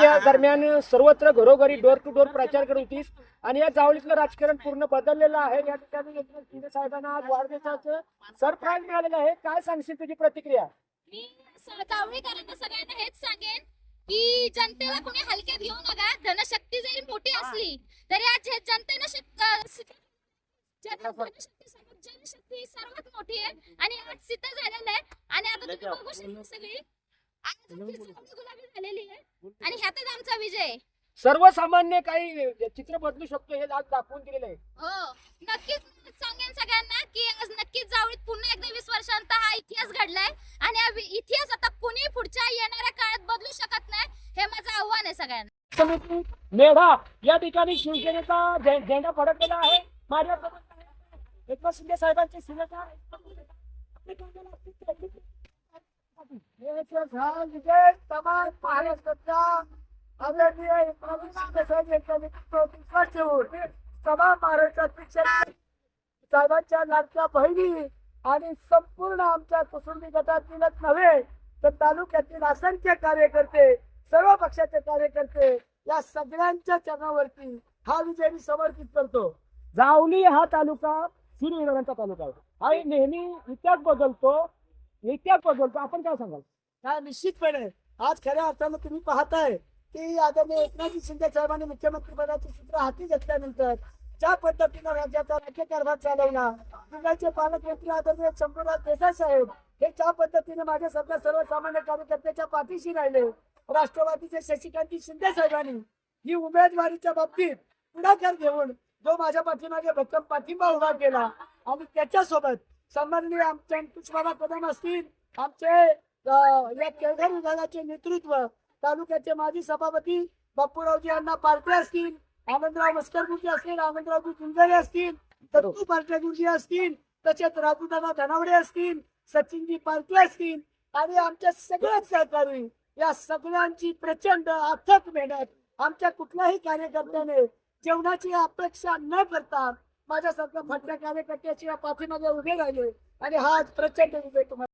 निवडणुकीच्या दरम्यान सर्वत्र घरोघरी डोर टू डोर प्रचार करत होतीस. आणि या जावळीतलं राजकारण पूर्ण बदललेलं आहे. या ठिकाणी एकनाथ शिंदे साहेबांना आज वाढदिवसाचं सरप्राईज मिळालेलं आहे. काय सांगशील तुझी प्रतिक्रिया? मी जावळीकरांना सगळ्यांना हेच सांगेन की जनतेला कोणी हलक्यात घेऊ नका. धनशक्ती जरी मोठी असली तरी आज जनतेनं जनशक्ती सर्वात मोठी आहे. आणि आज सिद्ध झालेलं आहे. आणि आता तुम्ही बघू शकता सगळी आज आमची जावळी गुलाबी झालेली आहे. आणि ह्यातच आमचा विजय. सर्वसामान्य काही चित्र बदलू शकतो हे आज दाखवून दिलेलं आहे. हो. नक्कीच सांगेन सगळ्यांना की आज नक्कीच जावळीत पुन्हा एकदा वीस वर्षांचा हा इतिहास घडलाय. आणि हा इतिहास आता कुणी पुढच्या येणाऱ्या काळात बदलू शकत नाही हे माझं आव्हान आहे सगळ्यांना. समिती मेढा या ठिकाणी शिवसेनेचा झेंडा फडकलेला आहे. आहे. एकनाथ शिंदे साहेबांचे विजय तमाम महाराष्ट्राच्या आदरणीय एकनाथ ठेवून तमाम महाराष्ट्रातील साहेबांच्या लाडक्या बहिणी आणि संपूर्ण आमच्या कुसुंबी गटातीलच नव्हे तर तालुक्यातील असंख्य कार्यकर्ते सर्व पक्षाचे कार्यकर्ते या सगळ्यांच्या चरणावरती हा विजय मी समर्पित करतो. जावली हा तालुका शिरविरांचा तालुका आहे. हा नेहमी इतिहास बदलतो. इतिहास बदलतो. आपण काय सांगाल? काय निश्चितपणे आज खऱ्या अर्थानं तुम्ही पाहताय की आदरणीय एकनाथजी शिंदे साहेबांनी मुख्यमंत्री पदाची सूत्र हाती घेतल्यानंतर ज्या पद्धतीनं राज्याचा राज्यकारभार चालवला जिल्ह्याचे पालकमंत्री आदरणीय शंभूराज देसाई साहेब हे ज्या पद्धतीने माझ्या सध्या सर्वसामान्य कार्यकर्त्याच्या पाठीशी राहिले राष्ट्रवादीचे शशिकांत शिंदे साहेबांनी ही उमेदवारीच्या बाबतीत पुढाकार घेऊन जो माझ्या पाठीमागे भक्कम पाठिंबा उभा केला आणि त्याच्यासोबत सन्माननीय आमचे अंकुश कदम असतील आमचे या केळघर विभागाचे नेतृत्व तालुक्याचे माजी सभापती बापूरावजी अण्णा पार्टे असतील आनंदराव मस्करगुजी असतील आनंदरावजी कुंजारे असतील दत्तू पार्टे गुरुजी असतील तसेच राजूदादा धनावडे असतील सचिनजी पार्टे असतील आणि आमच्या सगळ्याच सहकारी या सगळ्यांची प्रचंड अथक मेहनत आमच्या कुठल्याही कार्यकर्त्याने जेवणाची अपेक्षा न करता माझ्यासारख्या फटक्या कार्यकर्त्याची या पाठीमागे उभे राहिले आणि हा प्रचंड विजय तुम्हाला